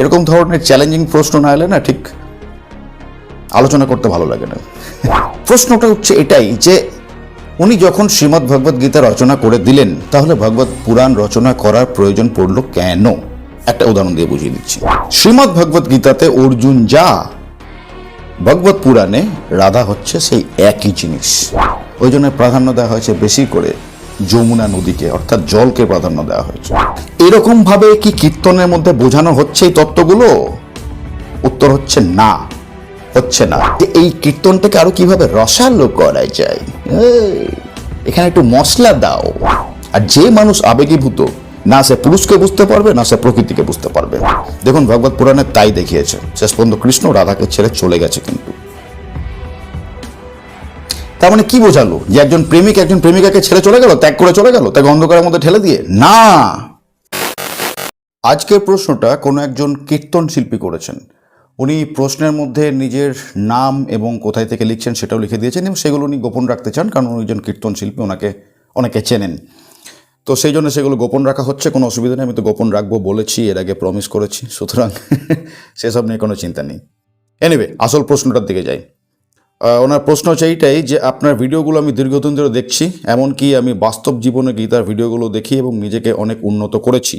এরকম ধরনের চ্যালেঞ্জিং প্রশ্ন না এলে না ঠিক আলোচনা করতে ভালো লাগে না। প্রশ্নটা হচ্ছে এটাই যে উনি যখন শ্রীমদ্ ভগবদ গীতা রচনা করে দিলেন, তাহলে ভগবত পুরাণ রচনা করার প্রয়োজন পড়ল কেন? একটা উদাহরণ দিয়ে বুঝিয়ে দিচ্ছি। শ্রীমদ্ ভগবদ গীতাতে অর্জুন যা, ভগবত পুরাণে রাধা হচ্ছে সেই একই জিনিস। ওই জন্য প্রাধান্য দেওয়া হয়েছে বেশি করে যমুনা নদীকে, অর্থাৎ জলকে প্রাধান্য দেওয়া হয়েছে। এরকম ভাবে কি কীর্তনের মধ্যে বোঝানো হচ্ছে এই তত্ত্বগুলো? উত্তর হচ্ছে না হচ্ছে না। এই কীর্তনটাকে আরও কীভাবে রসালো করা যায়? এখানে একটু মশলা দাও। আর যে মানুষ আবেগীভূত, না সে পুরুষকে বুঝতে পারবে, না সে প্রকৃতিকে বুঝতে পারবে। দেখুন, ভগবত পুরাণে তাই দেখিয়েছে। শেষ পর্যন্ত কৃষ্ণ রাধাকে ছেড়ে চলে গেছে কিন্তু। তার মানে কি বোঝালো? যে একজন প্রেমিক একজন প্রেমিকাকে ছেড়ে চলে গেল, ত্যাগ করে চলে গেল, তাকে অন্ধকারের মধ্যে ঠেলে দিয়ে? না! আজকের প্রশ্নটা কোনো একজন কীর্তন শিল্পী করেছেন। উনি প্রশ্নের মধ্যে নিজের নাম এবং কোথায় থেকে লিখছেন সেটাও লিখে দিয়েছেন এবং সেগুলো উনি গোপন রাখতে চান, কারণ উনি একজন কীর্তন শিল্পী, ওনাকে অনেকে চেনেন। তো সেই জন্য সেগুলো গোপন রাখা হচ্ছে, কোনো অসুবিধা নেই, আমি তো গোপন রাখব বলেছি, এর আগে প্রমিস করেছি, সুতরাং সেসব নিয়ে কোনো চিন্তা নেই। এনিওয়ে আসল প্রশ্নটার দিকে যাই। ওনার প্রশ্ন হচ্ছে এইটাই যে আপনার ভিডিওগুলো আমি দীর্ঘদিন ধরে দেখছি, এমনকি আমি বাস্তব জীবনে গীতার ভিডিওগুলো দেখি এবং নিজেকে অনেক উন্নত করেছি।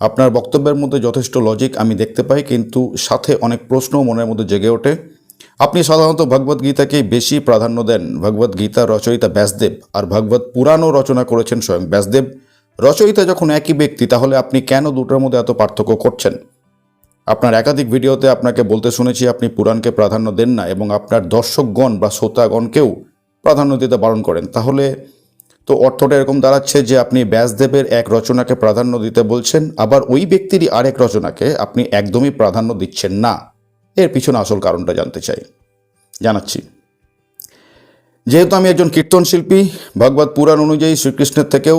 আপনার বক্তব্যের মধ্যে যথেষ্ট লজিক আমি দেখতে পাই, কিন্তু সাথে অনেক প্রশ্ন মনের মধ্যে জেগে ওঠে। আপনি সাধারণত ভগবদ গীতাকেই বেশি প্রাধান্য দেন ভগবদ গীতা, রচয়িতা ব্যাসদেব, আর ভগবত পুরাণও রচনা করেছেন স্বয়ং ব্যাসদেব। রচয়িতা যখন একই ব্যক্তি, তাহলে আপনি কেন দুটোর মধ্যে এত পার্থক্য করছেন? আপনার একাধিক ভিডিওতে আপনাকে বলতে শুনেছি আপনি পুরাণকে প্রাধান্য দেন না এবং আপনার দর্শকগণ বা শ্রোতাগণকেও প্রাধান্য দিতে বারণ করেন। তাহলে তো অর্থটা এরকম দাঁড়াচ্ছে যে আপনি ব্যাসদেবের এক রচনাকে প্রাধান্য দিতে বলছেন, আবার ওই ব্যক্তিরই আরেক রচনাকে আপনি একদমই প্রাধান্য দিচ্ছেন না। এর পিছনে আসল কারণটা জানতে চাই। জানাচ্ছি। যেহেতু আমি একজন কীর্তন শিল্পী ভগবত পুরাণ অনুযায়ী শ্রীকৃষ্ণের থেকেও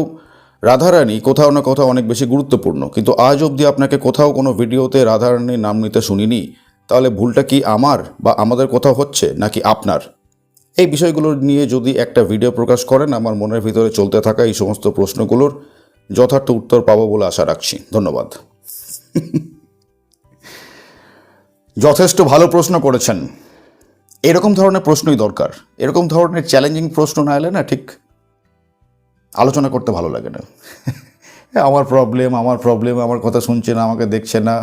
রাধারানী কোথাও না কোথাও অনেক বেশি গুরুত্বপূর্ণ, কিন্তু আজ অবধি আপনাকে কোথাও কোনো ভিডিওতে রাধারানীর নাম নিতে শুনিনি। তাহলে ভুলটা কি আমার বা আমাদের কোথাও হচ্ছে নাকি আপনার? এই বিষয়গুলো নিয়ে যদি একটা ভিডিও প্রকাশ করেন, আমার মনের ভিতরে চলতে থাকা এই সমস্ত প্রশ্নগুলোর যথার্থ উত্তর পাবো বলে আশা রাখছি। ধন্যবাদ। যথেষ্ট ভালো প্রশ্ন করেছেন। এরকম ধরনের প্রশ্নই দরকার। এরকম ধরনের চ্যালেঞ্জিং প্রশ্ন না এলে না ঠিক আলোচনা করতে ভালো লাগে না। আমার প্রবলেম আমার প্রবলেম আমার কথা শুনছে না, আমাকে দেখছে না।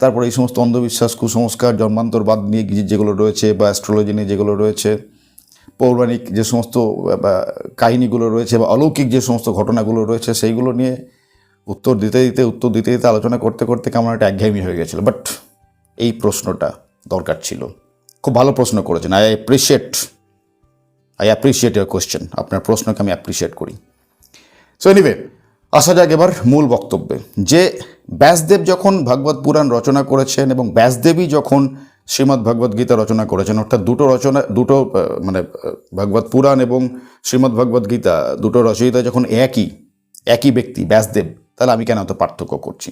তারপরে এই সমস্ত অন্ধবিশ্বাস, কুসংস্কার, জন্মান্তরবাদ নিয়ে যেগুলো রয়েছে বা অ্যাস্ট্রোলজি নিয়ে যেগুলো রয়েছে, পৌরাণিক যে সমস্ত কাহিনিগুলো রয়েছে বা অলৌকিক যে সমস্ত ঘটনাগুলো রয়েছে, সেইগুলো নিয়ে উত্তর দিতে দিতে, উত্তর দিতে দিতে আলোচনা করতে করতে কেমন একটা একঘেয়েমি হয়ে গেছিল। বাট এই প্রশ্নটা দরকার ছিল। খুব ভালো প্রশ্ন করেছেন। I appreciate I appreciate your question আপনার প্রশ্নকে আমি অ্যাপ্রিসিয়েট করি। সো এনিওয়ে আসা যাক এবার মূল বক্তব্যে। যে ব্যাসদেব যখন ভাগবত পুরাণ রচনা করেছেন এবং ব্যাসদেবী যখন শ্রীমদ্ ভগবদ গীতা রচনা করেছেন, অর্থাৎ দুটো রচনা, দুটো মানে ভাগবত পুরাণ এবং শ্রীমদ্ ভগবদ গীতা দুটো রচয়িতা যখন একই একই ব্যক্তি, ব্যাসদেব, তাহলে আমি কেন এত পার্থক্য করছি?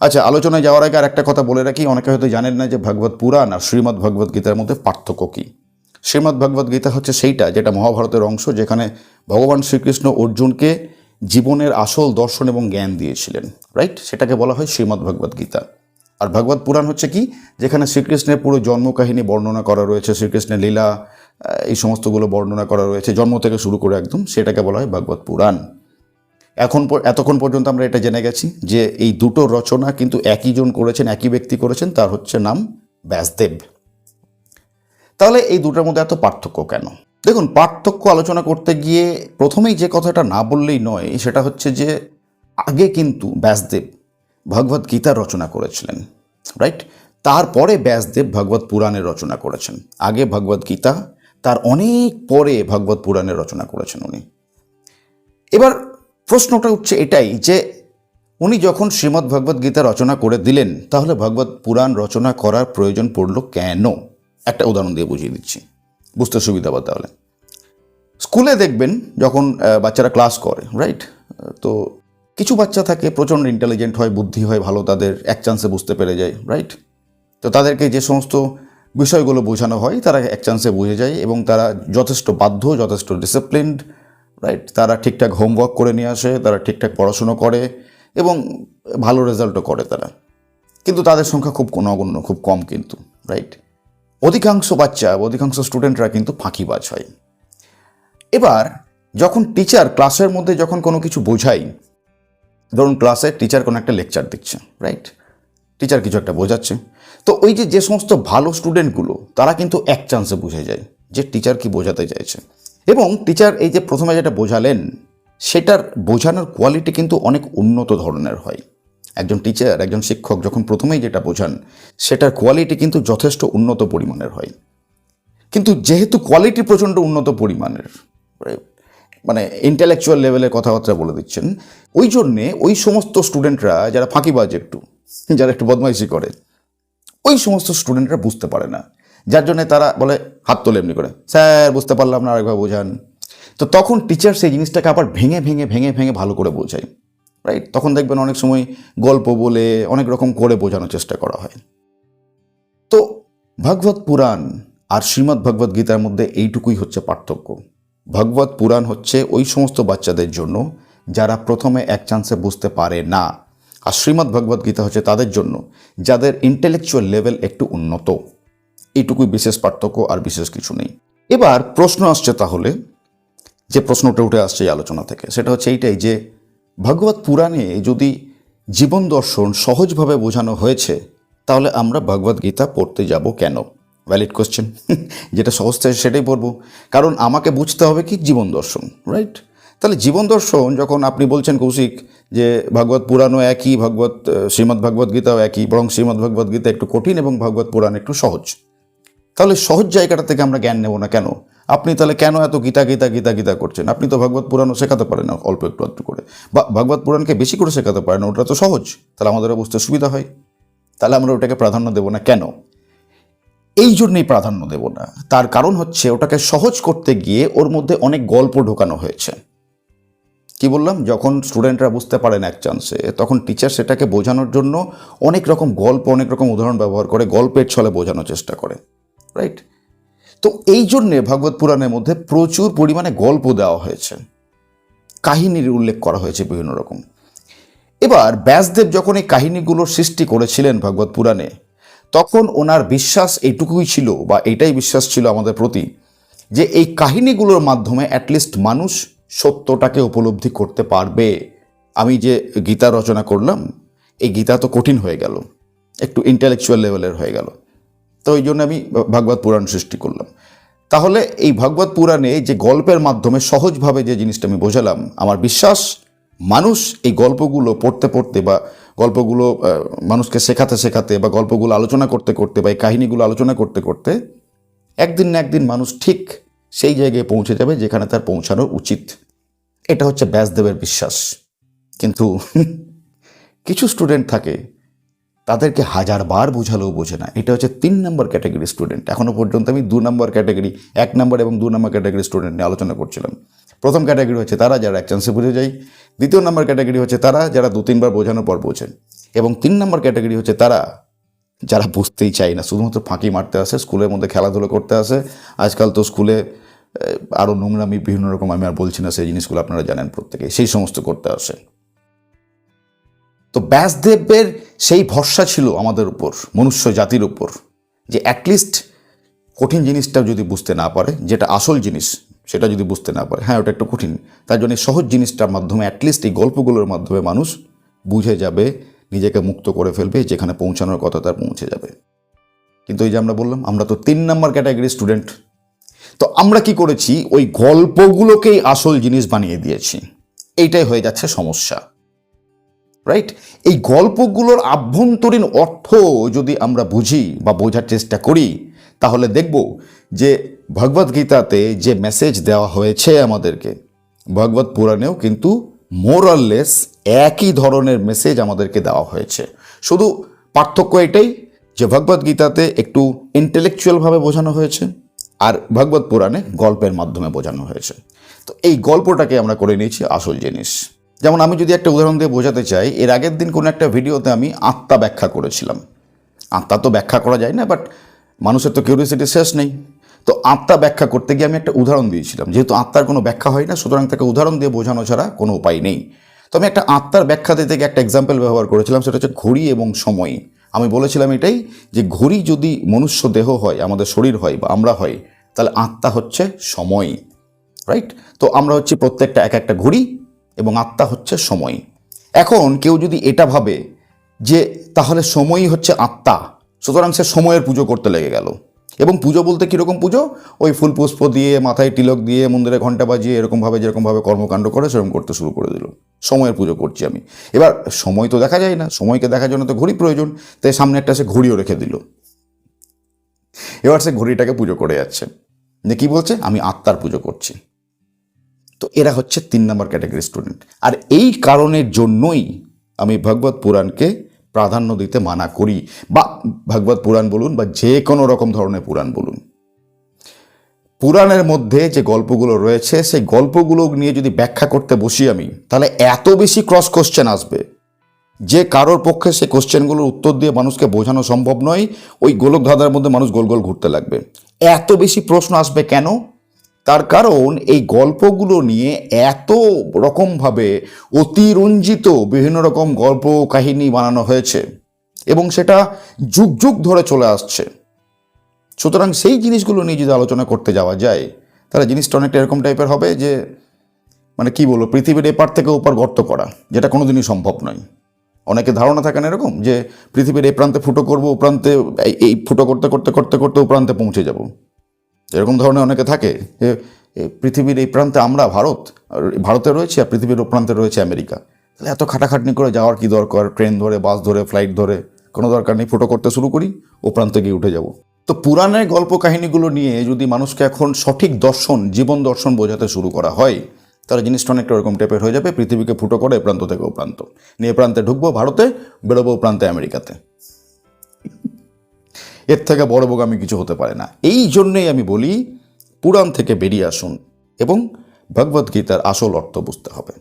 আচ্ছা আলোচনায় যাওয়ার আগে আর একটা কথা বলে রাখি। অনেকে হয়তো জানেন না যে ভগবত পুরাণ আর শ্রীমদ্ ভগবদ গীতার মধ্যে পার্থক্য কী। শ্রীমদ্ ভগবদ গীতা হচ্ছে সেইটা, যেটা মহাভারতের অংশ, যেখানে ভগবান শ্রীকৃষ্ণ অর্জুনকে জীবনের আসল দর্শন এবং জ্ঞান দিয়েছিলেন রাইট সেটাকে বলা হয় শ্রীমদ্ ভগবদ গীতা। আর ভগবত পুরাণ হচ্ছে কি? যেখানে শ্রীকৃষ্ণের পুরো জন্মকাহিনী বর্ণনা করা রয়েছে, শ্রীকৃষ্ণের লীলা এই সমস্তগুলো বর্ণনা করা রয়েছে, জন্ম থেকে শুরু করে একদম সেটাকে বলা হয় ভগবত পুরাণ। এখন এতক্ষণ পর্যন্ত আমরা এটা জেনে গেছি যে এই দুটো রচনা কিন্তু একই জন করেছেন, একই ব্যক্তি করেছেন, তার হচ্ছে নাম ব্যাসদেব। তাহলে এই দুটোর মধ্যে এত পার্থক্য কেন? দেখুন, পার্থক্য আলোচনা করতে গিয়ে প্রথমেই যে কথাটা না বললেই নয়, সেটা হচ্ছে যে আগে কিন্তু ব্যাসদেব ভগবত গীতা রচনা করেছিলেন রাইট তারপরে ব্যাসদেব ভগবত পুরাণের রচনা করেছেন। আগে ভগবত গীতা, তার অনেক পরে ভগবত পুরাণের রচনা করেছেন উনি। এবার প্রশ্নটা উঠছে এটাই যে উনি যখন শ্রীমদ্ ভগবদ গীতা রচনা করে দিলেন, তাহলে ভগবত পুরাণ রচনা করার প্রয়োজন পড়ল কেন? একটা উদাহরণ দিয়ে বুঝিয়ে দিচ্ছি। বুঝতে সুবিধা হবে তাহলে। স্কুলে দেখবেন যখন বাচ্চারা ক্লাস করে রাইট তো কিছু বাচ্চা থাকে প্রচণ্ড ইন্টেলিজেন্ট হয়, বুদ্ধি হয়, ভালো তাদের এক চান্সে বুঝতে পেরে যায় রাইট তো তাদেরকে যে সমস্ত বিষয়গুলো বোঝানো হয়, তারা এক চান্সে বুঝে যায় এবং তারা যথেষ্ট বাধ্য, যথেষ্ট ডিসিপ্লিনড রাইট তারা ঠিকঠাক হোমওয়ার্ক করে নিয়ে আসে, তারা ঠিকঠাক পড়াশুনো করে এবং ভালো রেজাল্টও করে তারা। কিন্তু তাদের সংখ্যা খুব নগণ্য, খুব কম কিন্তু রাইট অধিকাংশ বাচ্চা, অধিকাংশ স্টুডেন্টরা কিন্তু ফাঁকিবাজ হয়। এবার, যখন টিচার ক্লাসের মধ্যে যখন কোনো কিছু বোঝাই ধরুন ক্লাসে টিচার কোনো একটা লেকচার দিচ্ছে রাইট টিচার কিছু একটা বোঝাচ্ছে। তো ওই যে যে সমস্ত ভালো স্টুডেন্টগুলো তারা কিন্তু এক চান্সে বুঝে যায় যে টিচার কি বোঝাতে চাইছে। এবং টিচার এই যে প্রথমে যেটা বোঝালেন, সেটার বোঝানোর কোয়ালিটি কিন্তু অনেক উন্নত ধরনের হয়। একজন টিচার একজন শিক্ষক যখন প্রথমেই যেটা বোঝান, সেটার কোয়ালিটি কিন্তু যথেষ্ট উন্নত পরিমাণের হয়। কিন্তু যেহেতু কোয়ালিটি প্রচণ্ড উন্নত পরিমাণের মানে ইন্টেলেকচুয়াল লেভেলের কথাবার্তা বলে দিচ্ছেন, ওই জন্যে ওই সমস্ত স্টুডেন্টরা যারা ফাঁকিবাজ একটু, যারা একটু বদমাইশি করে, ওই সমস্ত স্টুডেন্টরা বুঝতে পারে না। যার জন্য তারা বলে, হাত তোলে এমনি করে, স্যার, বুঝতে পারলাম না আরেকবার বোঝান। তো তখন টিচার সেই জিনিসটাকে আবার ভেঙে ভেঙে ভেঙে ভেঙে ভালো করে বোঝায়। রাইট তখন দেখবেন অনেক সময় গল্প বলে অনেক রকম করে বোঝানোর চেষ্টা করা হয়। তো ভগবত পুরাণ আর শ্রীমদ্ ভগবত গীতার মধ্যে এইটুকুই হচ্ছে পার্থক্য। ভগবত পুরাণ হচ্ছে ওই সমস্ত বাচ্চাদের জন্য যারা প্রথমে এক চান্সে বুঝতে পারে না। আর শ্রীমদ্ ভগবত গীতা হচ্ছে তাদের জন্য যাদের ইন্টেলেকচুয়াল লেভেল একটু উন্নত। এইটুকুই বিশেষ পার্থক্য আর বিশেষ কিছু নেই। এবার প্রশ্ন আসছে তাহলে, যে প্রশ্নটা উঠে আসছে এই আলোচনা থেকে, সেটা হচ্ছে এইটাই যে ভগবত পুরাণে যদি জীবন দর্শন সহজভাবে বোঝানো হয়েছে, তাহলে আমরা ভগবত গীতা পড়তে যাব কেন? ভ্যালিড কোশ্চেন যেটা সহজ থাকে সেটাই পড়ব। কারণ আমাকে বুঝতে হবে কি জীবন দর্শন রাইট তাহলে জীবন দর্শন, যখন আপনি বলছেন কৌশিক, যে ভগবত পুরাণও একই, ভগবত শ্রীমদ্ একই, বরং শ্রীমদ্ একটু কঠিন এবং ভগবত পুরাণ একটু সহজ। তাহলে সহজ জায়গাটা থেকে আমরা জ্ঞান নেব না কেন? আপনি তাহলে কেন এত গীতা গীতা গীতা গীতা করছেন? আপনি তো ভগবত পুরাণও শেখাতে পারেন অল্প একটু একটু করে। বা ভগবত পুরাণকে বেশি করে শেখাতে পারেন ওটা তো সহজ। তাহলে আমাদেরও বুঝতে সুবিধা হয়। তাহলে আমরা ওটাকে প্রাধান্য দেব না কেন? এই জন্যেই প্রাধান্য দেব না। তার কারণ হচ্ছে ওটাকে সহজ করতে গিয়ে ওর মধ্যে অনেক গল্প ঢোকানো হয়েছে। কি বললাম? যখন স্টুডেন্টরা বুঝতে পারেন এক চান্সে, তখন টিচার সেটাকে বোঝানোর জন্য অনেক রকম গল্প, অনেক রকম উদাহরণ ব্যবহার করে গল্পের ছলে বোঝানোর চেষ্টা করে। রাইট তো এই জন্যে ভাগবত পুরাণের মধ্যে প্রচুর পরিমাণে গল্প দেওয়া হয়েছে। কাহিনীর উল্লেখ করা হয়েছে বিভিন্ন রকম। এবার ব্যাসদেব যখন এই কাহিনীগুলোর সৃষ্টি করেছিলেন ভাগবত পুরাণে, তখন ওনার বিশ্বাস এইটুকুই ছিল বা এটাই বিশ্বাস ছিল আমাদের প্রতি যে এই কাহিনীগুলোর মাধ্যমে অ্যাটলিস্ট মানুষ সত্যটাকে উপলব্ধি করতে পারবে। আমি যে গীতা রচনা করলাম, এই গীতা তো কঠিন হয়ে গেল, একটু ইন্টেলেকচুয়াল লেভেলের হয়ে গেল। তো ওই জন্য আমি ভাগবত পুরাণ সৃষ্টি করলাম। তাহলে এই ভাগবত পুরাণে যে গল্পের মাধ্যমে সহজভাবে যে জিনিসটা আমি বোঝালাম, আমার বিশ্বাস, মানুষ এই গল্পগুলো পড়তে পড়তে বা গল্পগুলো মানুষকে শেখাতে শেখাতে বা গল্পগুলো আলোচনা করতে করতে বা এই কাহিনীগুলো আলোচনা করতে করতে একদিন না একদিন মানুষ ঠিক সেই জায়গায় পৌঁছে যাবে যেখানে তার পৌঁছানো উচিত। এটা হচ্ছে ব্যাসদেবের বিশ্বাস। কিন্তু কিছু স্টুডেন্ট থাকে তাদেরকে হাজারবার বোঝালেও বোঝে না। এটা হচ্ছে তিন নম্বর ক্যাটাগরি স্টুডেন্ট। এখনও পর্যন্ত আমি দু নম্বর ক্যাটাগরি, এক নম্বর এবং দু নম্বর ক্যাটাগরি স্টুডেন্ট নিয়ে আলোচনা করছিলাম। প্রথম ক্যাটাগরি হচ্ছে তারা যারা এক চান্সে বুঝে যায়। দ্বিতীয় নম্বর ক্যাটাগরি হচ্ছে তারা যারা দু, তিনবার বোঝানোর পর বোঝেন। এবং তিন নম্বর ক্যাটাগরি হচ্ছে তারা যারা বুঝতেই চায় না। শুধুমাত্র ফাঁকি মারতে আসে, স্কুলের মধ্যে খেলাধুলো করতে আসে। আজকাল তো স্কুলে আরও নোংরামি, বিভিন্ন রকম আমি আর বলছি না, সেই জিনিসগুলো আপনারা জানেন প্রত্যেকে সেই সমস্ত করতে আসে। তো ব্যাসদেবের সেই ভরসা ছিল আমাদের উপর, মনুষ্য জাতির উপর, যে অ্যাটলিস্ট কঠিন জিনিসটা যদি বুঝতে না পারে, যেটা আসল জিনিস সেটা যদি বুঝতে না পারে হ্যাঁ ওটা একটু কঠিন, তার জন্য সহজ জিনিসটার মাধ্যমে অ্যাটলিস্ট এই গল্পগুলোর মাধ্যমে মানুষ বুঝে যাবে, নিজেকে মুক্ত করে ফেলবে, যেখানে পৌঁছানোর কথা তার পৌঁছে যাবে। কিন্তু এই যে আমরা বললাম, আমরা তো তিন নম্বর ক্যাটাগরি স্টুডেন্ট তো আমরা কি করেছি? ওই গল্পগুলোকেই আসল জিনিস বানিয়ে দিয়েছি। এইটাই হয়ে যাচ্ছে সমস্যা। রাইট এই গল্পগুলোর আভ্যন্তরীণ অর্থ যদি আমরা বুঝি বা বোঝার চেষ্টা করি, তাহলে দেখব যে ভগবদ্গীতাতে যে মেসেজ দেওয়া হয়েছে আমাদেরকে, ভগবত পুরাণেও কিন্তু মোরাললেস একই ধরনের মেসেজ আমাদেরকে দেওয়া হয়েছে। শুধু পার্থক্য এটাই যে ভগবদ্গীতাতে একটু ইন্টেলেকচুয়ালভাবে বোঝানো হয়েছে আর ভগবত পুরাণে গল্পের মাধ্যমে বোঝানো হয়েছে। তো এই গল্পটাকে আমরা করে নিয়েছি আসল জিনিস। যেমন আমি যদি একটা উদাহরণ দিয়ে বোঝাতে চাই, এর আগের দিন কোনো একটা ভিডিওতে আমি আত্মা ব্যাখ্যা করেছিলাম। আত্মা তো ব্যাখ্যা করা যায় না বাট মানুষের তো কিউরিয়াসিটি শেষ নেই। তো আত্মা ব্যাখ্যা করতে গিয়ে আমি একটা উদাহরণ দিয়েছিলাম। যেহেতু আত্মার কোনো ব্যাখ্যা হয় না, সুতরাং তাকে উদাহরণ দিয়ে বোঝানো ছাড়া কোনো উপায় নেই। তো আমি একটা আত্মার ব্যাখ্যা দিতে গিয়ে একটা এক্সাম্পল ব্যবহার করেছিলাম, সেটা হচ্ছে ঘড়ি এবং সময়। আমি বলেছিলাম এটাই যে ঘড়ি যদি মনুষ্য দেহ হয়, আমাদের শরীর হয় বা আমরা হয়, তাহলে আত্মা হচ্ছে সময় রাইট তো আমরা হচ্ছে প্রত্যেকটা, এক একটা ঘড়ি এবং আত্মা হচ্ছে সময়। এখন কেউ যদি এটা ভাবে যে তাহলে সময়ই হচ্ছে আত্মা, সুতরাং সে সময়ের পুজো করতে লেগে গেল। এবং পুজো বলতে কীরকম পুজো? ওই ফুল পুষ্প দিয়ে, মাথায় তিলক দিয়ে, মন্দিরে ঘণ্টা বাজিয়ে এরকমভাবে যেরকমভাবে কর্মকাণ্ড করে, সেরকম করতে শুরু করে দিল। সময়ের পুজো করছি আমি। এবার সময় তো দেখা যায় না, সময়কে দেখার জন্য তো ঘড়ি প্রয়োজন, তাই সামনে একটা সে ঘড়িও রেখে দিল। এবার সে ঘড়িটাকে পুজো করে যাচ্ছে। যে কী বলছে? আমি আত্মার পুজো করছি। তো এরা হচ্ছে তিন নম্বর ক্যাটাগরি স্টুডেন্ট। আর এই কারণের জন্যই আমি ভগবত পুরাণকে প্রাধান্য দিতে মানা করি। বা ভগবত পুরাণ বলুন বা যে কোনো রকম ধরনের পুরাণ বলুন। পুরাণের মধ্যে যে গল্পগুলো রয়েছে, সেই গল্পগুলো নিয়ে যদি ব্যাখ্যা করতে বসি আমি, তাহলে এত বেশি ক্রস কোশ্চেন আসবে। যে কারোর পক্ষে সেই কোশ্চেনগুলোর উত্তর দিয়ে মানুষকে বোঝানো সম্ভব নয়, ওই গোলক ধাঁধার মধ্যে মানুষ গোল গোল ঘুরতে লাগবে। এত বেশি প্রশ্ন আসবে কেন? তার কারণ এই গল্পগুলো নিয়ে এত রকমভাবে অতিরঞ্জিত বিভিন্ন রকম গল্প কাহিনী বানানো হয়েছে এবং সেটা যুগ যুগ ধরে চলে আসছে। সুতরাং সেই জিনিসগুলো নিয়ে যদি আলোচনা করতে যাওয়া যায়, তাহলে জিনিসটা অনেকটা এরকম টাইপের হবে যে মানে কি বলব, পৃথিবীর এপার থেকে ওপার গর্ত করা, যেটা কোনোদিনই সম্ভব নয়। অনেকে ধারণা থাকে না এরকম যে, পৃথিবীর এই প্রান্তে ফুটো করব, ও প্রান্তে এই ফুটো করতে করতে করতে করতে, ও প্রান্তে পৌঁছে যাব। এরকম ধরনের অনেকে থাকে যে পৃথিবীর এই প্রান্তে আমরা, ভারত ভারতে রয়েছে আর পৃথিবীর ও প্রান্তে রয়েছে আমেরিকা। তাহলে এত খাটাখাটনি করে যাওয়ার কি দরকার? ট্রেন ধরে, বাস ধরে, ফ্লাইট ধরে? কোনো দরকার নেই, ফুটো করতে শুরু করি, ও প্রান্তে গিয়ে উঠে যাব। তো পুরাণের গল্প কাহিনীগুলো নিয়ে যদি মানুষকে এখন সঠিক দর্শন, জীবন দর্শন বোঝাতে শুরু করা হয়, তাহলে জিনিসটা অনেকটা ওরকম টাইপের হয়ে যাবে। পৃথিবীকে ফুটো করে এ প্রান্ত থেকে ও প্রান্ত। নিয়ে প্রান্তে ঢুকবো, ভারতে, বেরোবো প্রান্তে আমেরিকাতে। এর থেকে বড় বোগামি কিছু হতে পারে না। এই জন্যেই আমি বলি পুরাণ থেকে বেরিয়ে আসুন এবং ভগবদ্গীতার আসল অর্থ বুঝতে হবে।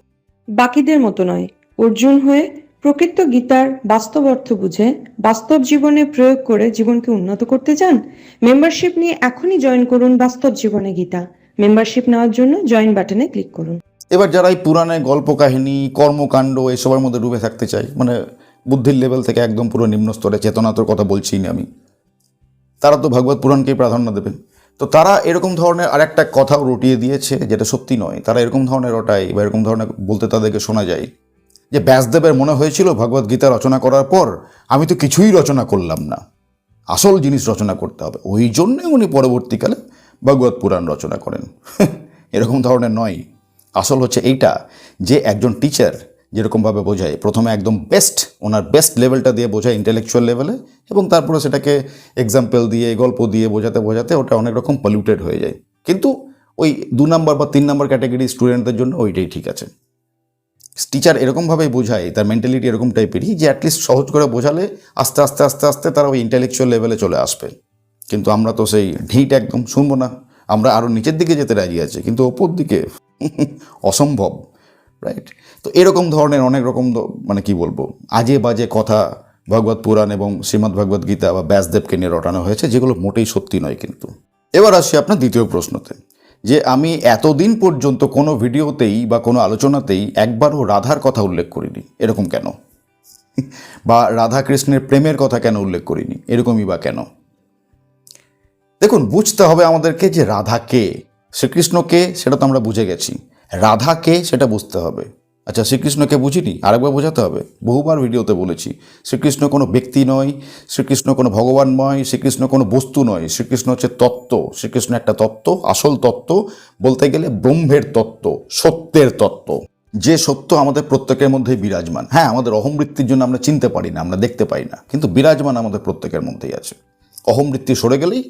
বাকিদের মতো নয় অর্জুন হয়ে প্রকৃত গীতার বাস্তব অর্থ বুঝে বাস্তব জীবনে প্রয়োগ করে জীবনকে উন্নত করতে চান? মেম্বারশিপ নিয়ে এখনই জয়েন করুন বাস্তব জীবনে গীতা। মেম্বারশিপ নেওয়ার জন্য জয়েন বাটনে ক্লিক করুন। এবার যারা এই পুরাণে গল্প কাহিনী কর্মকাণ্ড এসবের মধ্যে ডুবে থাকতে চায় মানে বুদ্ধির লেভেল থেকে একদম পুরো নিম্ন স্তরে চেতনাতর কথা বলছি না আমি তারা তো ভগবত পুরাণকেই প্রাধান্য দেবেন। তো তারা এরকম ধরনের আরেকটা কথাও রটিয়ে দিয়েছে, যেটা সত্যি নয়। তারা এরকম ধরনের রটায় বা এরকম ধরনের বলতে তাদেরকে শোনা যায়। যে ব্যাসদেবের মনে হয়েছিল ভগবত গীতা রচনা করার পর, আমি তো কিছুই রচনা করলাম না। আসল জিনিস রচনা করতে হবে। ওই জন্যে উনি পরবর্তীকালে ভগবত পুরাণ রচনা করেন। এরকম ধরনের নয়। আসল হচ্ছে এইটা যে একজন টিচার যেরকমভাবে বোঝায়। প্রথমে একদম বেস্ট ওনার বেস্ট লেভেলটা দিয়ে বোঝায় ইন্টেলেকচুয়াল লেভেলে এবং তারপরে সেটাকে এক্সাম্পল দিয়ে, গল্প দিয়ে বোঝাতে বোঝাতে ওটা অনেক রকম পলিউটেড হয়ে যায়। কিন্তু ওই দু নম্বর বা তিন নম্বর ক্যাটাগরি স্টুডেন্টদের জন্য ওইটাই ঠিক আছে। টিচার এরকমভাবেই বোঝায়, তার মেন্টালিটি এরকম টাইপেরই যে অ্যাটলিস্ট সহজ করে বোঝালে আস্তে আস্তে আস্তে আস্তে তারা ওই ইন্টেলেকচুয়াল লেভেলে চলে আসবে। কিন্তু আমরা তো সেই ঢিট একদম শুনব না, আমরা আরও নিচের দিকে যেতে রাজি আছি, কিন্তু ওপর দিকে অসম্ভব। রাইট তো এরকম ধরনের অনেক রকম মানে কি বলব, আজে বাজে কথা ভগবত পুরাণ এবং শ্রীমদ্ ভগবত গীতা বা ব্যাসদেবকে নিয়ে রটানো হয়েছে, যেগুলো মোটেই সত্যি নয় কিন্তু। এবার আসি আপনার দ্বিতীয় প্রশ্নতে, যে আমি এতদিন পর্যন্ত কোনো ভিডিওতেই বা কোনো আলোচনাতেই একবারও রাধার কথা উল্লেখ করিনি, এরকম কেন? বা রাধা কৃষ্ণের প্রেমের কথা কেন উল্লেখ করিনি, এরকমই বা কেন? দেখুন, বুঝতে হবে আমাদেরকে যে রাধা কে শ্রীকৃষ্ণ কে সেটা তো আমরা বুঝে গেছি রাধা কে সেটা বুঝতে হবে। আচ্ছা শ্রীকৃষ্ণকে বুঝিনি, আরেকবার বোঝাতে হবে। বহুবার ভিডিওতে বলেছি, শ্রীকৃষ্ণ কোনো ব্যক্তি নয়, শ্রীকৃষ্ণ কোনো ভগবান নয়, শ্রীকৃষ্ণ কোনো বস্তু নয়। শ্রীকৃষ্ণ হচ্ছে তত্ত্ব, শ্রীকৃষ্ণ একটা তত্ত্ব, আসল তত্ত্ব, বলতে গেলে ব্রহ্মের তত্ত্ব, সত্যের তত্ত্ব। যে সত্য আমাদের প্রত্যেকের মধ্যেই বিরাজমান। হ্যাঁ আমাদের অহমৃত্যুর জন্য আমরা চিনতে পারি না, আমরা দেখতে পাই না, কিন্তু বিরাজমান আমাদের প্রত্যেকের মধ্যেই আছে। অহমৃত্যু সরে গেলেই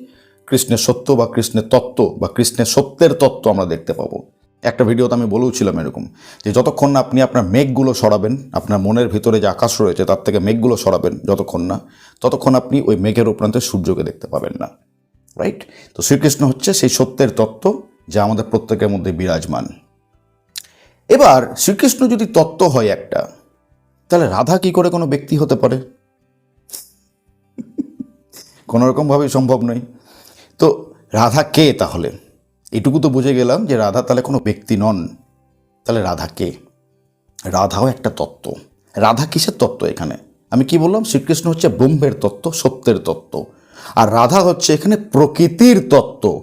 কৃষ্ণের সত্য বা কৃষ্ণের তত্ত্ব বা কৃষ্ণের সত্যের তত্ত্ব আমরা দেখতে পাবো। একটা ভিডিওতে আমি বলেওছিলাম এরকম, যে যতক্ষণ না আপনি আপনার মেঘগুলো সরাবেন, আপনার মনের ভিতরে যে আকাশ রয়েছে তার থেকে মেঘগুলো সরাবেন যতক্ষণ না, ততক্ষণ আপনি ওই মেঘের উপরান্তে সূর্যকে দেখতে পাবেন না রাইট তো শ্রীকৃষ্ণ হচ্ছে সেই সত্যের তত্ত্ব যা আমাদের প্রত্যেকের মধ্যে বিরাজমান। এবার শ্রীকৃষ্ণ যদি তত্ত্ব হয় একটা, তাহলে রাধা কি করে কোনো ব্যক্তি হতে পারে? কোনো রকমভাবেই সম্ভব নয়। তো রাধা কে তাহলে? এটুকু তো বুঝে গেলাম যে রাধা তাহলে কোনো ব্যক্তি নন। তাহলে রাধা কে? রাধাও একটা তত্ত্ব। রাধা কিসের তত্ত্ব এখানে? আমি কি বললাম? শ্রীকৃষ্ণ হচ্ছে ব্রহ্মের তত্ত্ব, সত্যের তত্ত্ব। আর রাধা হচ্ছে এখানে প্রকৃতির তত্ত্ব।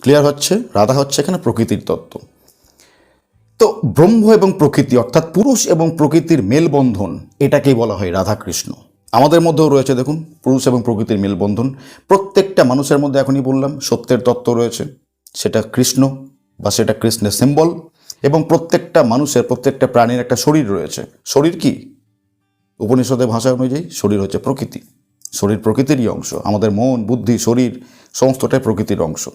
ক্লিয়ার হচ্ছে? রাধা হচ্ছে এখানে প্রকৃতির তত্ত্ব। তো ব্রহ্ম এবং প্রকৃতি অর্থাৎ পুরুষ এবং প্রকৃতির মেলবন্ধন, এটাকেই বলা হয় রাধাকৃষ্ণ আমাদের মধ্যেও রয়েছে, দেখুন, পুরুষ এবং প্রকৃতির মেলবন্ধন। প্রত্যেকটা মানুষের মধ্যে এখনই বললাম, সত্যের তত্ত্ব রয়েছে। সেটা কৃষ্ণ বা সেটা কৃষ্ণের সিম্বল এবং প্রত্যেকটা মানুষের, প্রত্যেকটা প্রাণীর একটা শরীর রয়েছে। শরীর কি? উপনিষদের ভাষা অনুযায়ী শরীর হচ্ছে প্রকৃতি। শরীর প্রকৃতিরই অংশ। আমাদের মন, বুদ্ধি, শরীর, সমস্তটাই প্রকৃতির অংশ।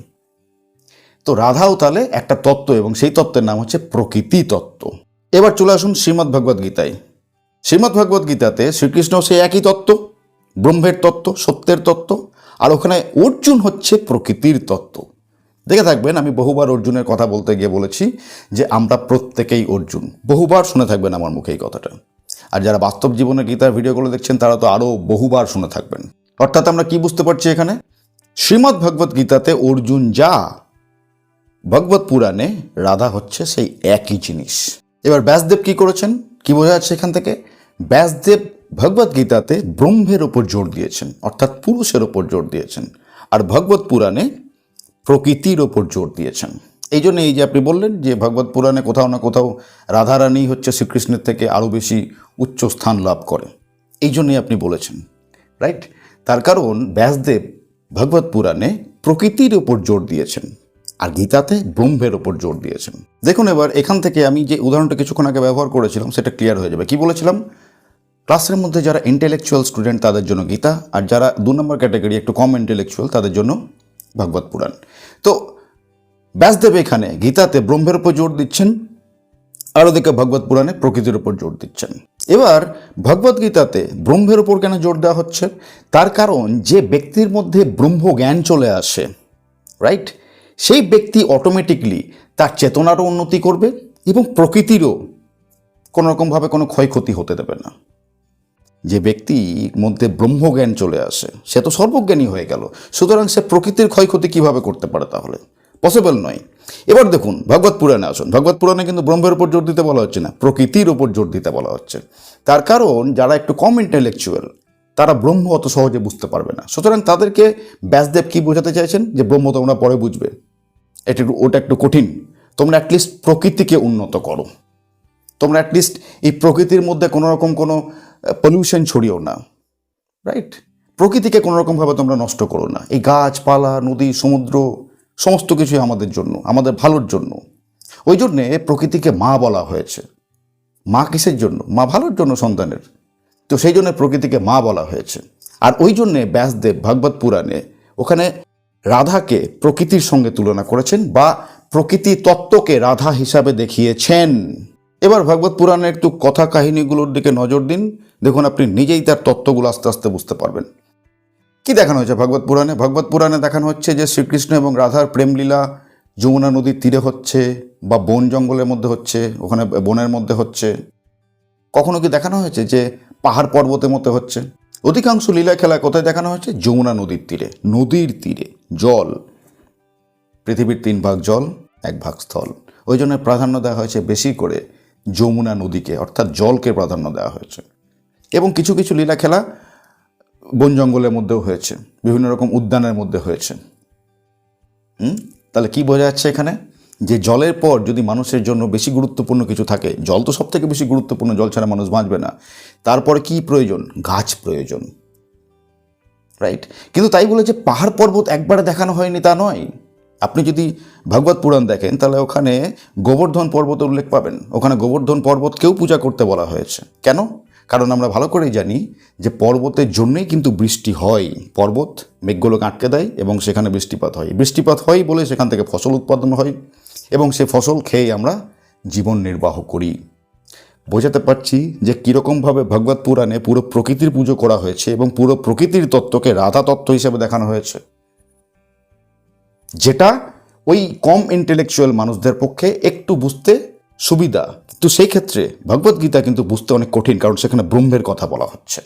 তো রাধাও তাহলে একটা তত্ত্ব এবং সেই তত্ত্বের নাম হচ্ছে প্রকৃতি তত্ত্ব। এবার চলে আসুন শ্রীমদ্ ভগবদ গীতায় শ্রীমদ্ ভগবদ গীতাতে শ্রীকৃষ্ণ সেই একই তত্ত্ব, ব্রহ্মের তত্ত্ব, সত্যের তত্ত্ব, আর ওখানে অর্জুন হচ্ছে প্রকৃতির তত্ত্ব। দেখে থাকবেন, আমি বহুবার অর্জুনের কথা বলতে গিয়ে বলেছি যে আমরা প্রত্যেকেই অর্জুন। বহুবার শুনে থাকবেন আমার মুখে এই কথাটা। আর যারা বাস্তব জীবনে গীতার ভিডিওগুলো দেখছেন, তারা তো আরও বহুবার শুনে থাকবেন। অর্থাৎ আমরা কি বুঝতে পারছি এখানে? শ্রীমদ্ ভগবদ গীতাতে অর্জুন যা, ভগবত পুরাণে রাধা হচ্ছে সেই একই জিনিস। এবার ব্যাসদেব কি করেছেন? কি বোঝা যাচ্ছে এখান থেকে? ব্যাসদেব ভগবত গীতাতে ব্রহ্মের ওপর জোর দিয়েছেন, অর্থাৎ পুরুষের ওপর জোর দিয়েছেন, আর ভগবত পুরাণে প্রকৃতির ওপর জোর দিয়েছেন। এই জন্য এই যে আপনি বললেন যে ভগবত পুরাণে কোথাও না কোথাও রাধারানী হচ্ছে শ্রীকৃষ্ণের থেকে আরও বেশি উচ্চ স্থান লাভ করে। এই জন্যই আপনি বলেছেন রাইট তার কারণ ব্যাসদেব ভগবত পুরাণে প্রকৃতির ওপর জোর দিয়েছেন, আর গীতাতে ব্রহ্মের ওপর জোর দিয়েছেন। দেখুন এবার এখান থেকে আমি যে উদাহরণটা কিছুক্ষণ আগে ব্যবহার করেছিলাম, সেটা ক্লিয়ার হয়ে যাবে। কি বলেছিলাম? ক্লাসের মধ্যে যারা ইন্টেলেকচুয়াল স্টুডেন্ট তাদের জন্য গীতা। আর যারা দু নম্বর ক্যাটাগরি একটু কম ইন্টেলেকচুয়াল তাদের জন্য ভগবত পুরাণ। তো, ব্যাসদেব এখানে গীতাতে ব্রহ্মের উপর জোর দিচ্ছেন আর ওদিকে ভগবত পুরাণে প্রকৃতির উপর জোর দিচ্ছেন। এবার, ভগবত গীতাতে ব্রহ্মের উপর কেন জোর দেওয়া হচ্ছে? তার কারণ, যে ব্যক্তির মধ্যে ব্রহ্ম জ্ঞান চলে আসে রাইট সেই ব্যক্তি অটোমেটিকলি তার চেতনারও উন্নতি করবে এবং প্রকৃতিরও কোনোরকমভাবে কোনো ক্ষয়ক্ষতি হতে দেবে না। যে ব্যক্তির মধ্যে ব্রহ্মজ্ঞান চলে আসে, সে তো সর্বজ্ঞানী হয়ে গেল। সুতরাং সে প্রকৃতির ক্ষয়ক্ষতি কীভাবে করতে পারে তাহলে? পসিবল নয়। এবার দেখুন, ভগবত পুরাণে আসুন। ভগবত পুরাণে কিন্তু ব্রহ্মের উপর জোর দিতে বলা হচ্ছে না, প্রকৃতির উপর জোর দিতে বলা হচ্ছে। তার কারণ, যারা একটু কম ইন্টেলেকচুয়াল তারা ব্রহ্ম অত সহজে বুঝতে পারবে না। সুতরাং তাদেরকে ব্যাসদেব কি বোঝাতে চাইছেন? যে ব্রহ্ম তোমরা পরে বুঝবে। এটা একটু, ওটা একটু কঠিন। তোমরা অ্যাটলিস্ট প্রকৃতিকে উন্নত করো। তোমরা অ্যাটলিস্ট এই প্রকৃতির মধ্যে কোনো রকম কোনো পলিউশন ছড়িও না রাইট প্রকৃতিকে কোনো রকমভাবে তোমরা নষ্ট করো না। এই গাছপালা, নদী, সমুদ্র, সমস্ত কিছুই আমাদের জন্য, আমাদের ভালোর জন্য। ওই জন্যে প্রকৃতিকে মা বলা হয়েছে। মা কিসের জন্য? মা ভালোর জন্য সন্তানের। তো সেই জন্য প্রকৃতিকে মা বলা হয়েছে। আর ওই জন্যে ব্যাসদেব ভাগবত পুরাণে ওখানে রাধাকে প্রকৃতির সঙ্গে তুলনা করেছেন বা প্রকৃতি তত্ত্বকে রাধা হিসাবে দেখিয়েছেন। এবার ভাগবত পুরাণের একটু কথা কাহিনীগুলোর দিকে নজর দিন। দেখুন, আপনি নিজেই তার তত্ত্বগুলো আস্তে আস্তে বুঝতে পারবেন। কি দেখানো হয়েছে ভাগবত পুরাণে? ভাগবত পুরাণে দেখানো হচ্ছে যে শ্রীকৃষ্ণ এবং রাধার প্রেমলীলা যমুনা নদীর তীরে হচ্ছে বা বন জঙ্গলের মধ্যে হচ্ছে, ওখানে বনের মধ্যে হচ্ছে। কখনো কি দেখানো হয়েছে যে পাহাড় পর্বতের মধ্যে হচ্ছে? অধিকাংশ লীলা খেলা কোথায় দেখানো হয়েছে? যমুনা নদীর তীরে নদীর তীরে, জল। পৃথিবীর তিন ভাগ জল, এক ভাগ স্থল। ওই জন্য প্রাধান্য দেওয়া হয়েছে বেশি করে যমুনা নদীকে, অর্থাৎ জলকে প্রাধান্য দেওয়া হয়েছে। এবং কিছু কিছু লীলা খেলা বন জঙ্গলের মধ্যেও হয়েছে। বিভিন্ন রকম উদ্যানের মধ্যে হয়েছে। তাহলে কি বোঝা যাচ্ছে এখানে? যে জলের পর যদি মানুষের জন্য বেশি গুরুত্বপূর্ণ কিছু থাকে, জল তো সব থেকে বেশি গুরুত্বপূর্ণ, জল ছাড়া মানুষ বাঁচবে না। তারপরে কি প্রয়োজন? গাছ প্রয়োজন। রাইট কিন্তু তাই বলে যে পাহাড় পর্বত একবারে দেখানো হয়নি তা নয়। আপনি যদি ভগবত পুরাণ দেখেন, তাহলে ওখানে গোবর্ধন পর্বতের উল্লেখ পাবেন। ওখানে গোবর্ধন পর্বতকেও পূজা করতে বলা হয়েছে। কেন? কারণ আমরা ভালো করেই জানি যে পর্বতের জন্যই কিন্তু বৃষ্টি হয়। পর্বত মেঘগুলোকে আটকে দেয় এবং সেখানে বৃষ্টিপাত হয়। বৃষ্টিপাত হয় বলে সেখান থেকে ফসল উৎপাদন হয় এবং সে ফসল খেয়ে আমরা জীবন নির্বাহ করি। বোঝাতে পারছি যে কীরকমভাবে ভগবত পুরাণে পুরো প্রকৃতির পুজো করা হয়েছে এবং পুরো প্রকৃতির তত্ত্বকে রাধা তত্ত্ব হিসেবে দেখানো হয়েছে। যেটা ওই কম ইন্টেলেকচুয়াল মানুষদের পক্ষে একটু বুঝতে সুবিধা। তো সেই ক্ষেত্রে ভগবত গীতা কিন্তু বুঝতে অনেক কঠিন, কারণ সেখানে ব্রহ্মের কথা বলা হচ্ছে।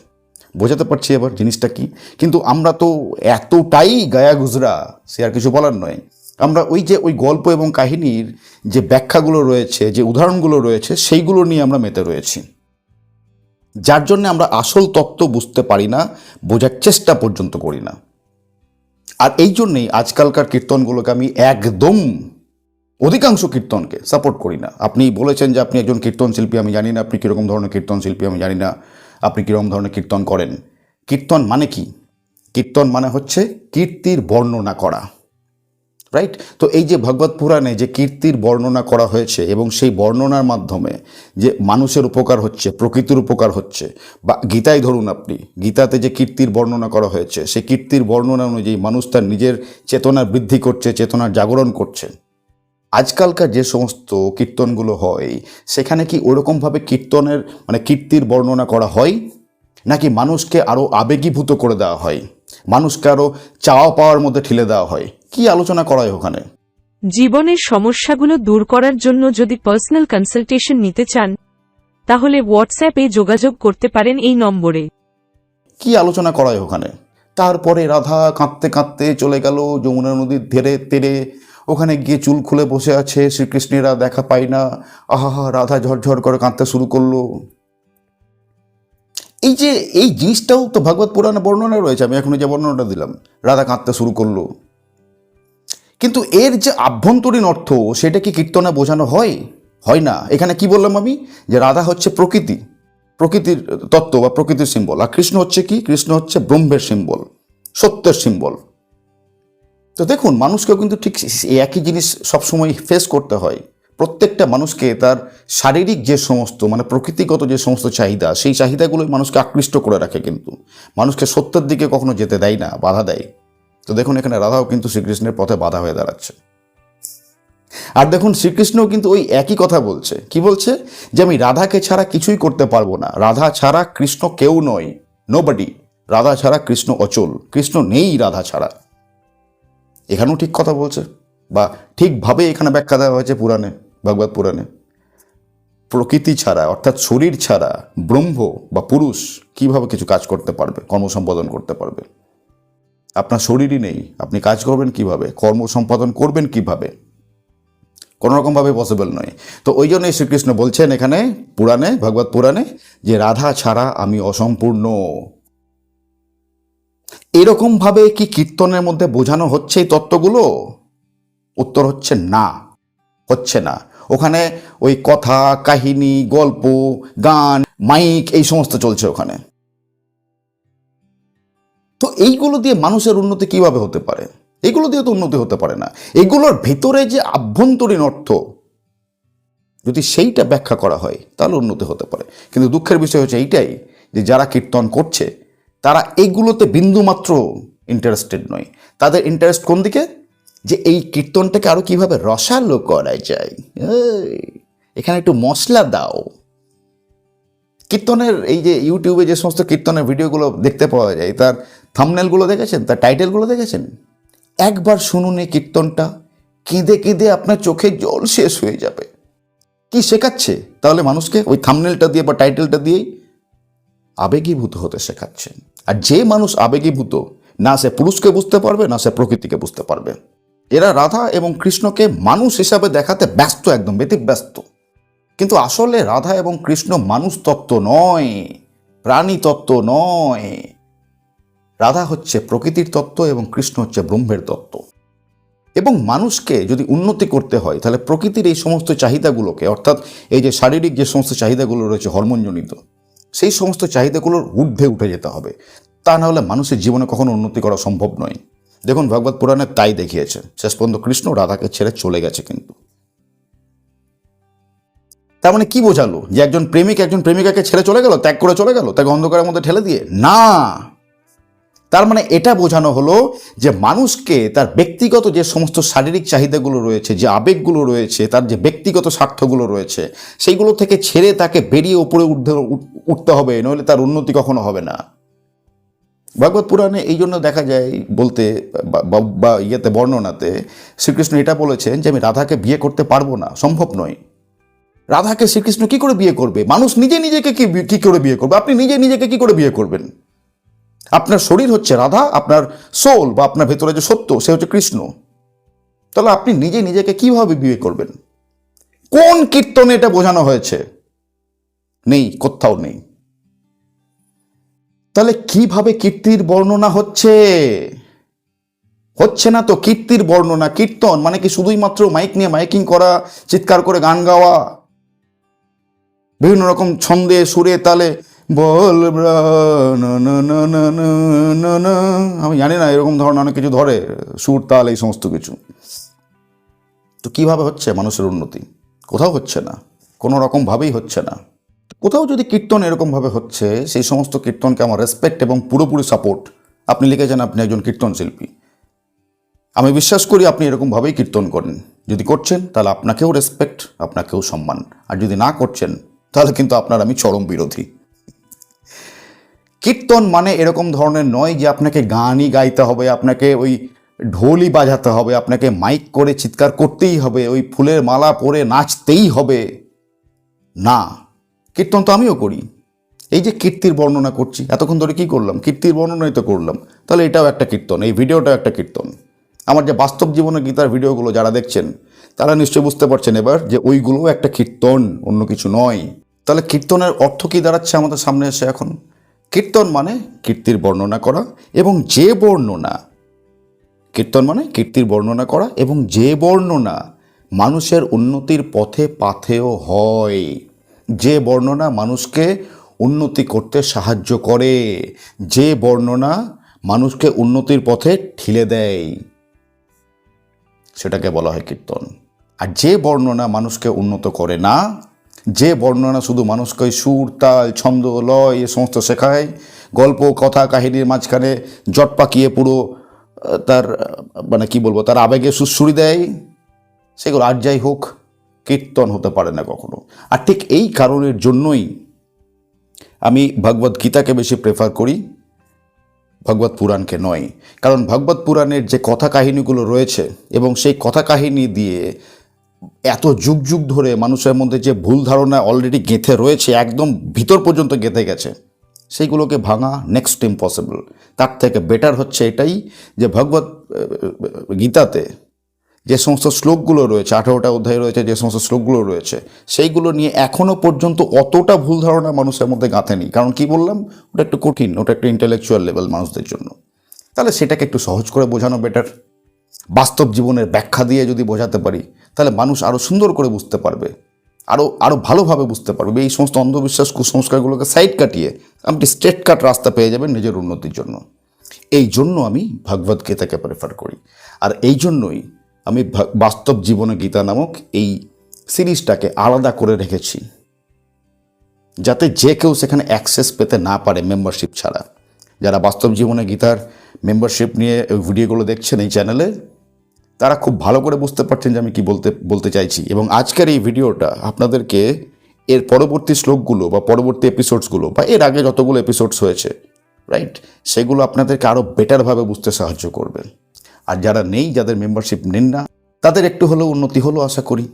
বোঝাতে পারছি এবার জিনিসটা কি? কিন্তু আমরা তো এতটাই গায়া গুজরা, সে আর কিছু বলার নয়। আমরা ওই যে ওই গল্প এবং কাহিনীর যে ব্যাখ্যাগুলো রয়েছে, যে উদাহরণগুলো রয়েছে, সেইগুলো নিয়ে আমরা মেতে রয়েছি। যার জন্য আমরা আসল তত্ত্ব বুঝতে পারি না, বোঝার চেষ্টা পর্যন্ত করি না। আর এই জন্যেই আজকালকার কীর্তনগুলোকে আমি একদম অধিকাংশ কীর্তনকে সাপোর্ট করি না। আপনি বলেছেন যে আপনি একজন কীর্তন শিল্পী আমি জানি না আপনি কীরকম ধরনের কীর্তন শিল্পী আমি জানি না আপনি কীরকম ধরনের কীর্তন করেন। কীর্তন মানে কি? কীর্তন মানে হচ্ছে কীর্তির বর্ণনা করা। রাইট তো এই যে ভগবত পুরাণে যে কীর্তির বর্ণনা করা হয়েছে এবং সেই বর্ণনার মাধ্যমে যে মানুষের উপকার হচ্ছে, প্রকৃতির উপকার হচ্ছে, বা গীতায় ধরুন আপনি, গীতাতে যে কীর্তির বর্ণনা করা হয়েছে, সেই কীর্তির বর্ণনা অনুযায়ী মানুষ তার নিজের চেতনার বৃদ্ধি করছে, চেতনার জাগরণ করছে। আজকালকার যে সমস্ত কীর্তনগুলো হয় সেখানে কি ওরকমভাবে কীর্তনের মানে কীর্তির বর্ণনা করা হয়? নাকি মানুষকে আরও আবেগীভূত করে দেওয়া হয়? মানুষকে আরও চাওয়া পাওয়ার মধ্যে ঠেলে দেওয়া হয়? কি আলোচনা করা হয় ওখানে? জীবনের সমস্যাগুলো দূর করার জন্য যদি পার্সোনাল কনসালটেশন নিতে চান তাহলে হোয়াটসঅ্যাপে যোগাযোগ করতে পারেন এই নম্বরে। কি আলোচনা করা হয় ওখানে? তারপরে রাধা কাঁদতে কাঁদতে চলে গেল যমুনা নদীর ধেরে তেরে। ওখানে গিয়ে চুল খুলে বসে আছে, শ্রীকৃষ্ণেরা দেখা পায় না। আহা রাধা ঝরঝর করে কাঁদতে শুরু করল। এই যে, এই জিনিসটাও তো ভাগবত পুরাণে বর্ণনা রয়েছে, আমি এখন যে বর্ণনাটা দিলাম, রাধা কাঁদতে শুরু করল। কিন্তু এর যে আভ্যন্তরীণ অর্থ, সেটা কি কীর্তনে বোঝানো হয়? হয় না। এখানে কি বললাম আমি? যে রাধা হচ্ছে প্রকৃতি, প্রকৃতির তত্ত্ব বা প্রকৃতির সিম্বল আর কৃষ্ণ হচ্ছে কি? কৃষ্ণ হচ্ছে ব্রহ্মের সিম্বল সত্যের সিম্বল তো দেখুন, মানুষকেও কিন্তু ঠিক একই জিনিস সবসময় ফেস করতে হয়। প্রত্যেকটা মানুষকে তার শারীরিক যে সমস্ত মানে প্রকৃতিগত যে সমস্ত চাহিদা, সেই চাহিদাগুলোই মানুষকে আকৃষ্ট করে রাখে কিন্তু। মানুষকে সত্যের দিকে কখনো যেতে দেয় না, বাধা দেয়। তো দেখুন, এখানে রাধাও কিন্তু শ্রীকৃষ্ণের পথে বাধা হয়ে দাঁড়াচ্ছে। আর দেখুন, শ্রীকৃষ্ণও কিন্তু ওই একই কথা বলছে। কি বলছে? যে আমি রাধাকে ছাড়া কিছুই করতে পারব না। রাধা ছাড়া কৃষ্ণ কেউ নয়। নোবডি রাধা ছাড়া কৃষ্ণ অচল। কৃষ্ণ নেই রাধা ছাড়া। এখানেও ঠিক কথা বলছে। বা ঠিকভাবে এখানে ব্যাখ্যা দেওয়া হয়েছে পুরাণে, ভগবত পুরাণে। প্রকৃতি ছাড়া, অর্থাৎ শরীর ছাড়া ব্রহ্ম বা পুরুষ কীভাবে কিছু কাজ করতে পারবে, কর্ম সম্পাদন করতে পারবে? আপনার শরীরই নেই, আপনি কাজ করবেন কীভাবে? কর্ম সম্পাদন করবেন কীভাবে? কোনো রকমভাবে পসিবল নয়। তো ওই জন্যই শ্রীকৃষ্ণ বলছেন এখানে, পুরাণে, ভগবত পুরাণে, যে রাধা ছাড়া আমি অসম্পূর্ণ। এরকমভাবে কি কীর্তনের মধ্যে বোঝানো হচ্ছে এই তত্ত্বগুলো? উত্তর হচ্ছে না হচ্ছে না। ওখানে ওই কথা, কাহিনী, গল্প, গান, মাইক এই সমস্ত চলছে ওখানে। তো এইগুলো দিয়ে মানুষের উন্নতি কীভাবে হতে পারে? এগুলো দিয়ে তো উন্নতি হতে পারে না। এগুলোর ভেতরে যে আভ্যন্তরীণ অর্থ, যদি সেইটা ব্যাখ্যা করা হয়, তাহলে উন্নতি হতে পারে। কিন্তু দুঃখের বিষয় হচ্ছে এইটাই যে যারা কীর্তন করছে তারা এইগুলোতে বিন্দুমাত্র ইন্টারেস্টেড নয়। তাদের ইন্টারেস্ট কোন দিকে? যে এই কীর্তনটাকে আরও কীভাবে রসালো করা যায়। এখানে একটু মশলা দাও। কীর্তনের এই যে ইউটিউবে যে সমস্ত কীর্তনের ভিডিওগুলো দেখতে পাওয়া যায়, তার থামনেলগুলো দেখেছেন? তার টাইটেলগুলো দেখেছেন? একবার শুনুন এই কীর্তনটা, কেঁদে কেঁদে আপনার চোখে জল শেষ হয়ে যাবে। কি শেখাচ্ছে? তাহলে মানুষকে ওই থামনেলটা দিয়ে বা টাইটেলটা দিয়েই আবেগীভূত হতে শেখাচ্ছে আর যে মানুষ আবেগীভূত, না সে পুরুষকে বুঝতে পারবে, না সে প্রকৃতিকে বুঝতে পারবে। এরা রাধা এবং কৃষ্ণকে মানুষ হিসাবে দেখাতে ব্যস্ত একদম, ব্যতিব্যস্ত। কিন্তু আসলে রাধা এবং কৃষ্ণ মানুষ তত্ত্ব নয়, প্রাণী তত্ত্ব নয়। রাধা হচ্ছে প্রকৃতির তত্ত্ব এবং কৃষ্ণ হচ্ছে ব্রহ্মের তত্ত্ব। এবং মানুষকে যদি উন্নতি করতে হয়, তাহলে প্রকৃতির এই সমস্ত চাহিদাগুলোকে, অর্থাৎ এই যে শারীরিক যে সমস্ত চাহিদাগুলো রয়েছে হরমোনজনিত সেই সমস্ত চাহিদাগুলোর ঊর্ধ্বে উঠে যেতে হবে। তা না হলে মানুষের জীবনে কখনো উন্নতি করা সম্ভব নয়। দেখুন, ভগবত পুরাণে তাই দেখিয়েছে, শেষ পর্যন্ত কৃষ্ণ রাধাকে ছেড়ে চলে গেছে কিন্তু। তার মানে কি বোঝালো? যে একজন প্রেমিক একজন প্রেমিকাকে ছেড়ে চলে গেল, ত্যাগ করে চলে গেল, তাকে অন্ধকারের মধ্যে ঠেলে দিয়ে? না! তার মানে এটা বোঝানো হলো যে মানুষকে তার ব্যক্তিগত যে সমস্ত শারীরিক চাহিদাগুলো রয়েছে, যে আবেগগুলো রয়েছে, তার যে ব্যক্তিগত স্বার্থগুলো রয়েছে, সেইগুলো থেকে ছেড়ে তাকে বেরিয়ে উপরে উঠতে উঠতে হবে, নইলে তার উন্নতি কখনো হবে না। ভগবত পুরাণে এই জন্য দেখা যায় বলতে বা- ইয়েতে, বর্ণনাতে শ্রীকৃষ্ণ এটা বলেছেন যে আমি রাধাকে বিয়ে করতে পারব না, সম্ভব নয়। রাধাকে শ্রীকৃষ্ণ কি করে বিয়ে করবে? মানুষ নিজে নিজেকে কি কি করে বিয়ে করবে? আপনি নিজে নিজেকে কি করে বিয়ে করবেন? আপনার শরীর হচ্ছে রাধা, আপনার সোল বা আপনার ভেতরে যে সত্য, সে হচ্ছে কৃষ্ণ। তাহলে আপনি নিজে নিজেকে কীভাবে বিয়ে করবেন? কোন কীর্তনে এটা বোঝানো হয়েছে? নেই, কোথাও নেই। তাহলে কীভাবে কীর্তির বর্ণনা হচ্ছে? হচ্ছে না তো কীর্তির বর্ণনা, কীর্তন মানে কি শুধুই মাত্র মাইক নিয়ে মাইকিং করা, চিৎকার করে গান গাওয়া? বিভিন্ন রকম ছন্দে, সুরে, তালে বল। আমি জানি না এরকম ধরনের অনেক কিছু ধরে, সুর, তাল, এই সমস্ত কিছু। তো কীভাবে হচ্ছে মানুষের উন্নতি? কোথাও হচ্ছে না, কোনো রকমভাবেই হচ্ছে না। কোথাও যদি কীর্তন এরকমভাবে হচ্ছে, সেই সমস্ত কীর্তনকে আমার রেসপেক্ট এবং পুরোপুরি সাপোর্ট আপনি লিখেছেন আপনি একজন কীর্তন শিল্পী। আমি বিশ্বাস করি আপনি এরকমভাবেই কীর্তন করেন। যদি করছেন, তাহলে আপনাকেও রেসপেক্ট আপনাকেও সম্মান। আর যদি না করছেন, তাহলে কিন্তু আপনার আমি চরম বিরোধী। কীর্তন মানে এরকম ধরনের নয় যে আপনাকে গানই গাইতে হবে, আপনাকে ওই ঢোলই বাজাতে হবে, আপনাকে মাইক করে চিৎকার করতেই হবে, ওই ফুলের মালা পরে নাচতেই হবে। না, কীর্তন তো আমিও করি। এই যে কীর্তির বর্ণনা করছি, এতক্ষণ ধরে কি করলাম? কীর্তির বর্ণনাই তো করলাম। তাহলে এটাও একটা কীর্তন, এই ভিডিওটাও একটা কীর্তন। আমার যে বাস্তব জীবনের গীতার ভিডিওগুলো যারা দেখছেন, তারা নিশ্চয়ই বুঝতে পারছেন এবার যে ওইগুলোও একটা কীর্তন, অন্য কিছু নয়। তাহলে কীর্তনের অর্থ কী দাঁড়াচ্ছে আমাদের সামনে এসে এখন? কীর্তন মানে কীর্তির বর্ণনা করা এবং যে বর্ণনা। কীর্তন মানে কীর্তির বর্ণনা করা এবং যে বর্ণনা মানুষের উন্নতির পথে পাথেয় হয়। যে বর্ণনা মানুষকে উন্নতি করতে সাহায্য করে, যে বর্ণনা মানুষকে উন্নতির পথে ঠেলে দেয়, সেটাকে বলা হয় কীর্তন। আর যে বর্ণনা মানুষকে উন্নত করে না যে বর্ণনা শুধু মানুষকে সুর, তাল, ছন্দ, লয় এ সমস্ত শেখায়, গল্প, কথা, কাহিনীর মাঝখানে জট পাকিয়ে পুরো তার মানে কি বলব, তার আবেগে সুশ্রুরি দেয়, সেগুলো আর যাই হোক, কীর্তন হতে পারে না কখনো। আর ঠিক এই কারণের জন্যই আমি ভগবদ গীতাকে বেশি প্রেফার করি, ভগবত পুরাণকে নয়। কারণ ভগবত পুরাণের যে কথা কাহিনীগুলো রয়েছে এবং সেই কথা কাহিনী দিয়ে এত যুগ যুগ ধরে মানুষের মধ্যে যে ভুল ধারণা অলরেডি গেঁথে রয়েছে, একদম ভিতর পর্যন্ত গেঁথে গেছে, সেইগুলোকে ভাঙা নেক্সট ইম্পসিবল তার থেকে বেটার হচ্ছে এটাই যে ভগবত গীতাতে যে সমস্ত শ্লোকগুলো রয়েছে, আঠারোটা অধ্যায় রয়েছে যে সমস্ত শ্লোকগুলো রয়েছে, সেইগুলো নিয়ে এখনও পর্যন্ত অতটা ভুল ধারণা মানুষের মধ্যে গাঁথেনি। কারণ কি বললাম? ওটা একটু কঠিন, ওটা একটু ইন্টেলেকচুয়াল লেভেল মানুষদের জন্য। তাহলে সেটাকে একটু সহজ করে বোঝানো বেটার বাস্তব জীবনের ব্যাখ্যা দিয়ে যদি বোঝাতে পারি, তাহলে মানুষ আরও সুন্দর করে বুঝতে পারবে আরও আরও ভালোভাবে বুঝতে পারবে। এই সমস্ত অন্ধবিশ্বাস কুসংস্কারগুলোকে সাইড কাটিয়ে আপনি স্ট্রেট কাট রাস্তা পেয়ে যাবেন নিজের উন্নতির জন্য। এই জন্য আমি ভগবদ গীতাকে প্রেফার করি। আর এই জন্যই আমি বাস্তব জীবনে গীতা নামক এই সিরিজটাকে আলাদা করে রেখেছি। যাতে যে কেউ সেখানে অ্যাক্সেস পেতে না পারে মেম্বারশিপ ছাড়া। যারা বাস্তব জীবনে গীতার মেম্বারশিপ নিয়ে ভিডিওগুলো দেখছেন এই চ্যানেলে তারা খুব ভালো করে বুঝতে পারছেন যে আমি কি বলতে বলতে চাইছি। এবং আজকের এই ভিডিওটা আপনাদেরকে এর পরবর্তী শ্লোকগুলো বা পরবর্তী এপিসোডসগুলো বা এর আগে যতগুলো এপিসোডস হয়েছে রাইট সেগুলো আপনাদেরকে আরও বেটারভাবে বুঝতে সাহায্য করবে। আর যারা নেই, যাদের মেম্বারশিপ নেন না, তাদের একটু হলেও উন্নতি হলো আশা করি।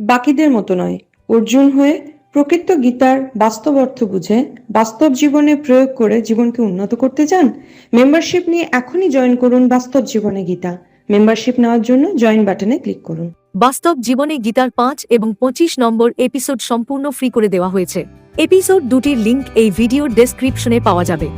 বাকিদের মতো নয়, অর্জুন হয়ে প্রকৃত গীতার বাস্তব অর্থ বুঝে বাস্তব জীবনে প্রয়োগ করে জীবনকে উন্নত করতে চান? মেম্বারশিপ নিয়ে এখনই জয়েন করুন বাস্তব জীবনে গীতা। মেম্বারশিপ নেওয়ার জন্য জয়েন বাটনে ক্লিক করুন। বাস্তব জীবনে গীতার পাঁচ এবং পঁচিশ নম্বর এপিসোড সম্পূর্ণ ফ্রি করে দেওয়া হয়েছে। এপিসোড দুটির লিংক এই ভিডিওর ডেসক্রিপশনে পাওয়া যাবে।